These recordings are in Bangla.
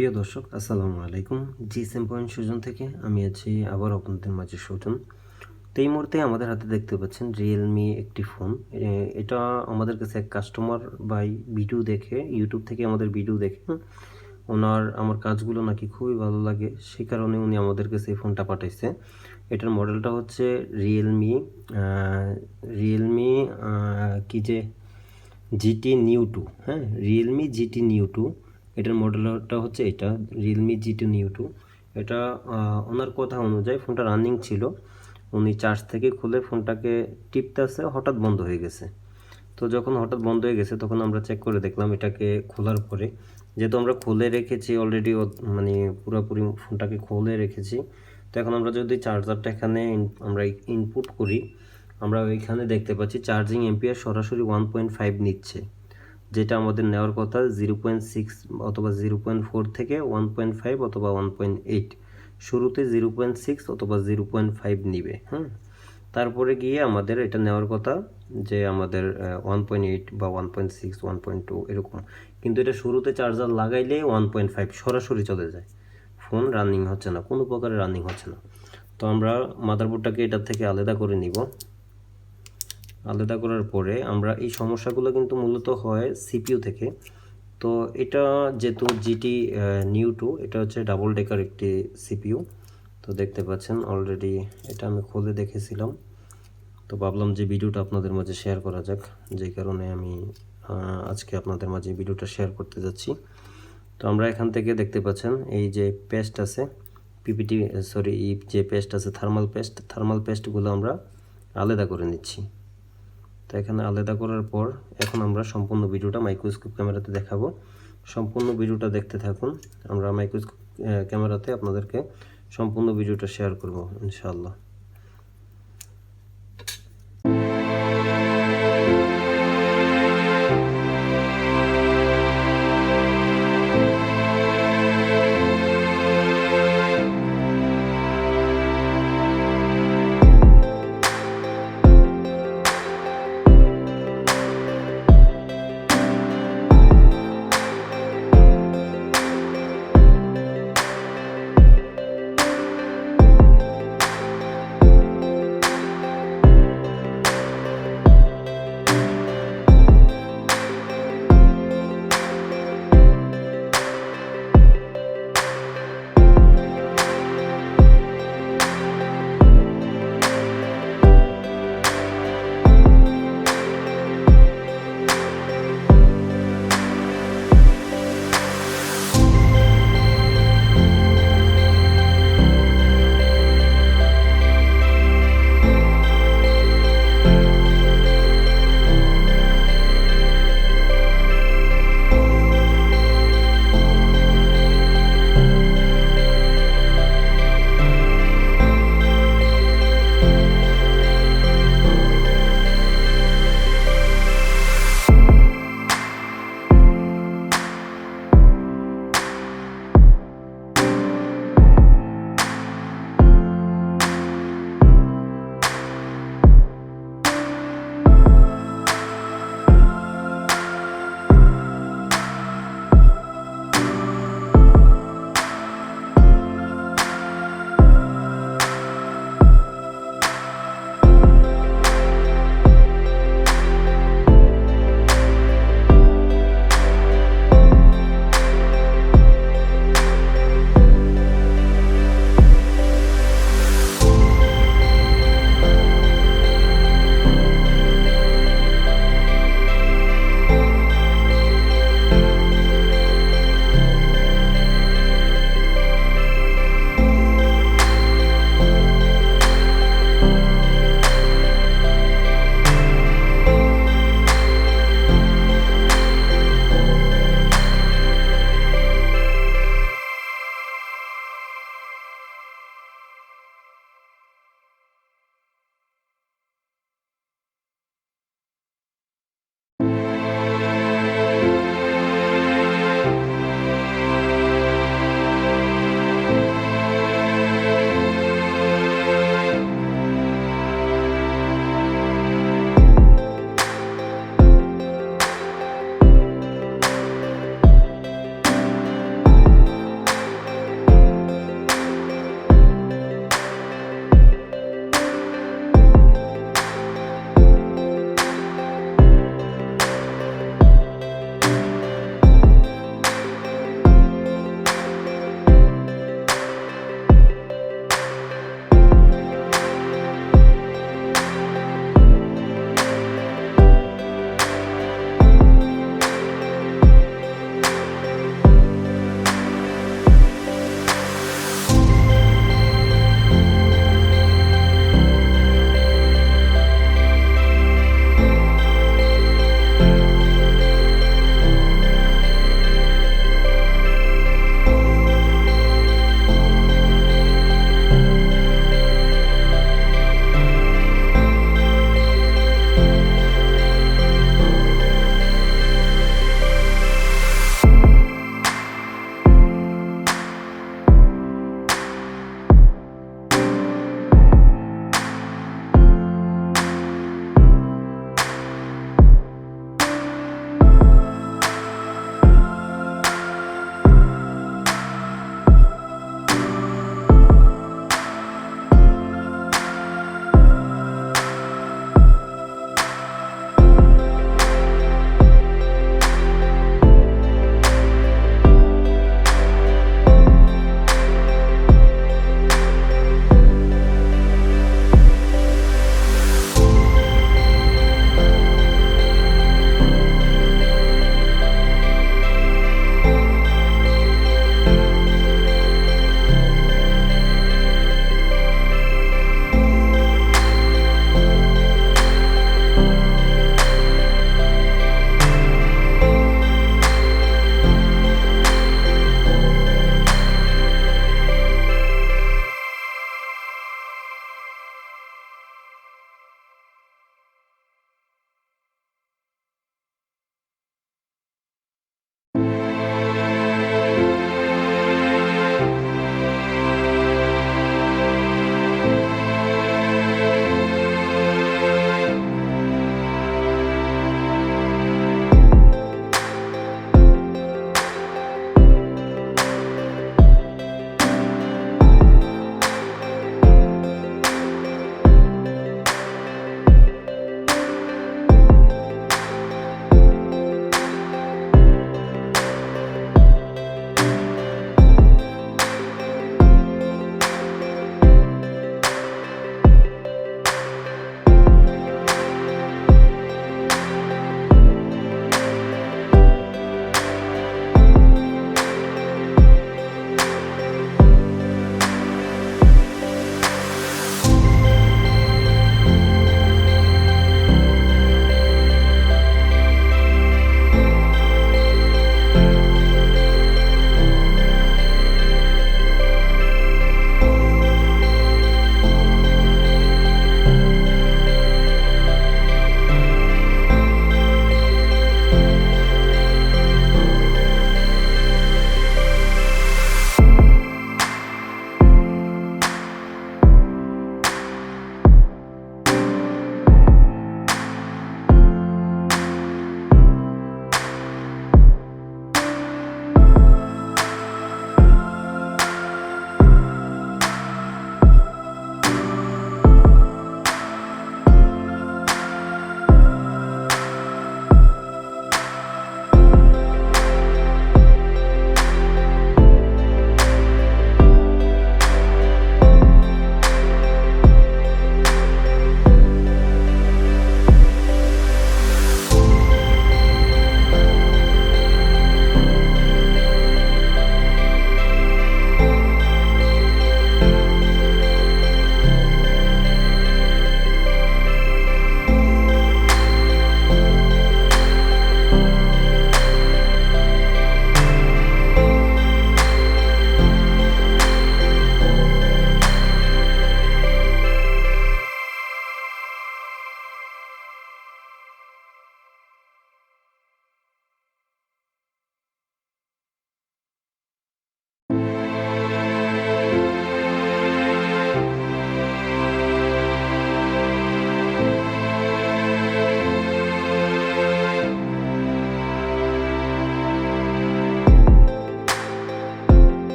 প্রিয় দর্শক, আসসালামু আলাইকুম। জি সেম পয়েন্ট সুজন থেকে আমি আছি আবার আপনাদের মাঝে সুজন। তো এই মুহূর্তে আমাদের হাতে দেখতে পাচ্ছেন রিয়েলমি একটি ফোন এটা আমাদের কাছে এক কাস্টমার বাই ভিডিও দেখে ইউটিউব থেকে আমাদের ভিডিও দেখে। ওনার, আমার কাজগুলো নাকি খুবই ভালো লাগে সেই কারণে উনি আমাদের কাছে এই ফোনটা পাঠাইছে। এটার মডেলটা হচ্ছে রিয়েলমি রিয়েলমি কি যে জিটি নিউ টু হ্যাঁ? রিয়েলমি জিটি নিউ টু এটার মডেলটা হচ্ছে এটা রিয়েলমি জিটি নিউ টু এটা ওনার কথা অনুযায়ী ফোনটা রানিং ছিল। উনি চার্জ থেকে খুলে ফোনটাকে টিপতেছে, হঠাৎ বন্ধ হয়ে গেছে। তো যখন হঠাৎ বন্ধ হয়ে গেছে, তখন আমরা চেক করে দেখলাম এটাকে খোলার পরে। যেহেতু আমরা খুলে রেখেছি অলরেডি মানে পুরোপুরি ফোনটাকে খুলে রেখেছি। তো এখন আমরা যদি চার্জারটা এখানে আমরা ইনপুট করি, আমরা এখানে দেখতে পাচ্ছি চার্জিং এম্পিয়ার সরাসরি ওয়ান পয়েন্ট ফাইভ নিচ্ছে। যেটা আমাদের নেওয়ার কথা, জিরো পয়েন্ট সিক্স অথবা জিরো পয়েন্ট ফোর থেকে ওয়ান পয়েন্ট ফাইভ অথবা ওয়ান পয়েন্ট এইট। শুরুতে জিরো পয়েন্ট সিক্স অথবা জিরো পয়েন্ট ফাইভ নিবে হ্যাঁ তারপরে গিয়ে আমাদের এটা নেওয়ার কথা যে আমাদের ওয়ান পয়েন্ট এইট বা one point six, one point two এরকম। কিন্তু এটা শুরুতে চার্জার লাগাইলে ওয়ান পয়েন্ট ফাইভ সরাসরি চলে যায়। ফোন রানিং হচ্ছে না, কোনো প্রকারে রানিং হচ্ছে না। তো আমরা মাদারবোর্ডটাকে এটার থেকে আলাদা করে নিব। আলাদা করার পরে আমরা এই সমস্যাগুলো কিন্তু মূলত হয় সিপিইউ থেকে। তো এটা যেহেতু জিটি নিউ টু, এটা হচ্ছে ডাবল ডেকার একটি সিপিইউ। তো দেখতে পাচ্ছেন অলরেডি এটা আমি খুলে দেখেছিলাম। তো ভাবলাম যে ভিডিওটা আপনাদের মাঝে শেয়ার করা যাক। যে কারণে আমি আজকে আপনাদের মাঝে ভিডিওটা শেয়ার করতে যাচ্ছি। তো আমরা এখান থেকে দেখতে পাচ্ছেন এই যে পেস্ট আছে, পিপিটি সরি যে পেস্ট আছে থার্মাল পেস্ট থার্মাল পেস্টগুলো আমরা আলাদা করে নিচ্ছি। তো এখানে আলাদা করার পর এখন আমরা সম্পূর্ণ ভিডিওটা মাইক্রোস্কোপ ক্যামেরাতে দেখাবো। সম্পূর্ণ ভিডিওটা দেখতে থাকুন। আমরা মাইক্রোস্কোপ ক্যামেরাতে আপনাদেরকে সম্পূর্ণ ভিডিওটা শেয়ার করব, ইনশাআল্লাহ।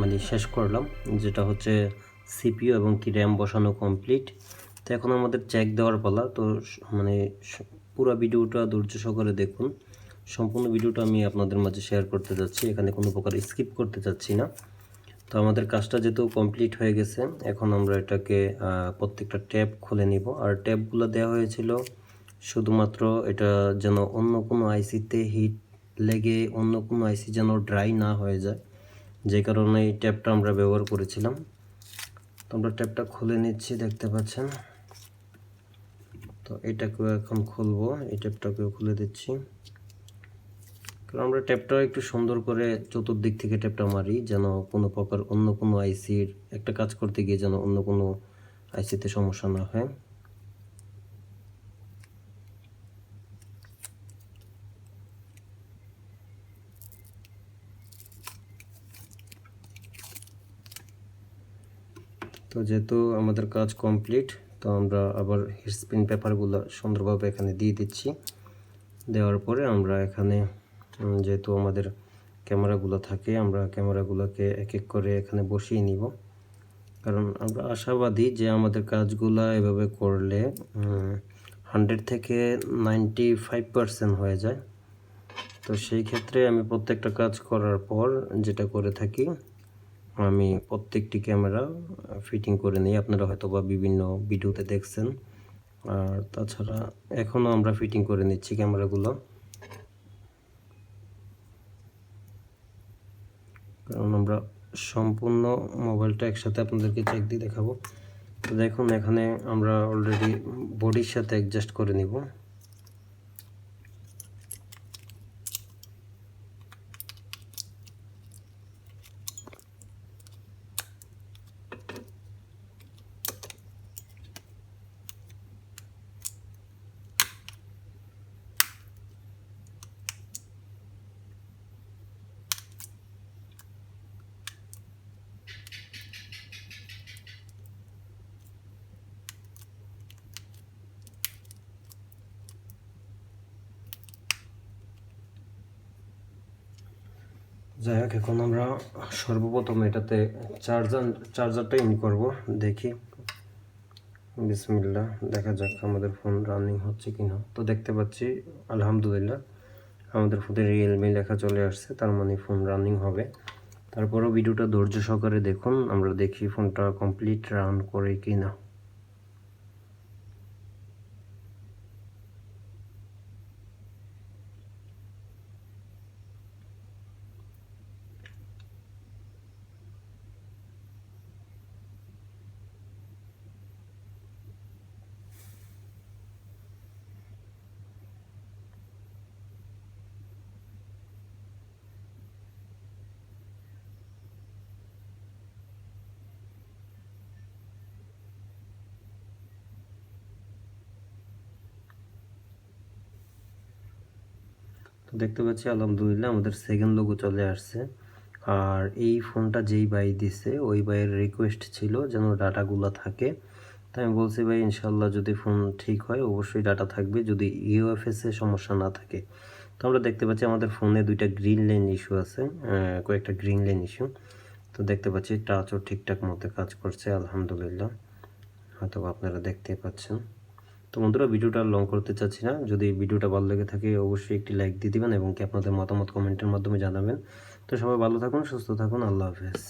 মানে শেষ করলাম, যেটা হচ্ছে সিপিও এবং কি র্যাম বসানো কমপ্লিট। তো এখন আমাদের চেক দেওয়ার পালা। তো মানে পুরো ভিডিওটা ধৈর্য সহকারে দেখুন। সম্পূর্ণ ভিডিওটা আমি আপনাদের মাঝে শেয়ার করতে যাচ্ছি। এখানে কোনো প্রকার স্কিপ করতে চাচ্ছি না। তো আমাদের কাজটা যেহেতু কমপ্লিট হয়ে গেছে, এখন আমরা এটাকে প্রত্যেকটা ট্যাব খুলে নিব। আর ট্যাবগুলো দেওয়া হয়েছিল শুধুমাত্র এটা যেন অন্য কোনো আইসিতে হিট লেগে অন্য কোনো আইসি যেন ড্রাই না হয়ে যায়। যে কারণে এই ট্যাবটা আমরা ব্যবহার করেছিলাম। তো আমরা ট্যাবটা খুলে নিচ্ছি, দেখতে পাচ্ছেন। তো এটাকেও এখন খুলবো, এই ট্যাবটাকেও খুলে দিচ্ছি। কারণ আমরা ট্যাপটা একটু সুন্দর করে চতুর্দিক থেকে ট্যাপটা মারি, যেন কোনো প্রকার অন্য কোনো আইসির একটা কাজ করতে গিয়ে যেন অন্য কোনো আইসিতে সমস্যা না হয়। তো যেহেতু আমাদের কাজ কমপ্লিট তো আমরা আবার স্পিন পেপারগুলো সুন্দরভাবে এখানে দিয়ে দিচ্ছি। দেওয়ার পরে আমরা এখানে যেহেতু আমাদের ক্যামেরাগুলো থাকে, আমরা ক্যামেরাগুলোকে এক এক করে এখানে বসিয়ে নিব। কারণ আমরা আশাবাদী যে আমাদের কাজগুলো এভাবে করলে হান্ড্রেড থেকে নাইনটি ফাইভ পার্সেন্ট হয়ে যায়। তো সেই ক্ষেত্রে আমি প্রত্যেকটা কাজ করার পর যেটা করে থাকি আমি প্রত্যেকটি ক্যামেরা ফিটিং করে নিই। আপনারা হয়তো বা বিভিন্ন ভিডিওতে দেখছেন। আর তাছাড়া এখনও আমরা ফিটিং করে নিচ্ছি ক্যামেরাগুলো। কারণ আমরা সম্পূর্ণ মোবাইলটা একসাথে আপনাদেরকে চেক দিয়ে দেখাবো। দেখুন, এখানে আমরা অলরেডি বডির সাথে অ্যাডজাস্ট করে নিব। যাই হোক, এখন আমরা সর্বপ্রথম এটাতে চার্জার চার্জারটা ইন করব, দেখি। বিসমিল্লাহ, দেখা যাক আমাদের ফোন রানিং হচ্ছে কিনা। তো দেখতে পাচ্ছি, আলহামদুলিল্লাহ, আমাদের ফোনে রিয়েলমি লেখা চলে আসছে, তার মানে ফোন রানিং হবে। তারপরও ভিডিওটা ধৈর্য সহকারে দেখুন, আমরা দেখি ফোনটা কমপ্লিট রান করে কি না দেখতে পাচ্ছি, আলহামদুলিল্লাহ, আমাদের সেকেন্ড লোগো চলে আসছে। আর এই ফোনটা যেই বাই দিছে, ওই বাইয়ের রিকোয়েস্ট ছিল যেন ডাটাগুলো থাকে। তাই আমি বলছি, ভাই ইনশাল্লাহ যদি ফোন ঠিক হয়, অবশ্যই ডাটা থাকবে। যদি ইউএফএস সমস্যা না থাকে। তো আমরা দেখতে পাচ্ছি, আমাদের ফোনে দুইটা গ্রিন লাইন ইস্যু আছে কয়েকটা গ্রিন লাইন ইস্যু তো দেখতে পাচ্ছি টাচও ঠিকঠাক মতো কাজ করছে, আলহামদুলিল্লাহ। হয়তো আপনারা দেখতেই পাচ্ছেন। তো বন্ধুরা, ভিডিওটা লং করতে চাচ্ছি না। যদি ভিডিওটা ভালো লেগে থাকে, অবশ্যই একটি লাইক দিয়ে দেবেন এবং কি আপনাদের মতামত কমেন্টের মাধ্যমে জানাবেন। তো সবাই ভালো থাকুন, সুস্থ থাকুন, আল্লাহ হাফেজ।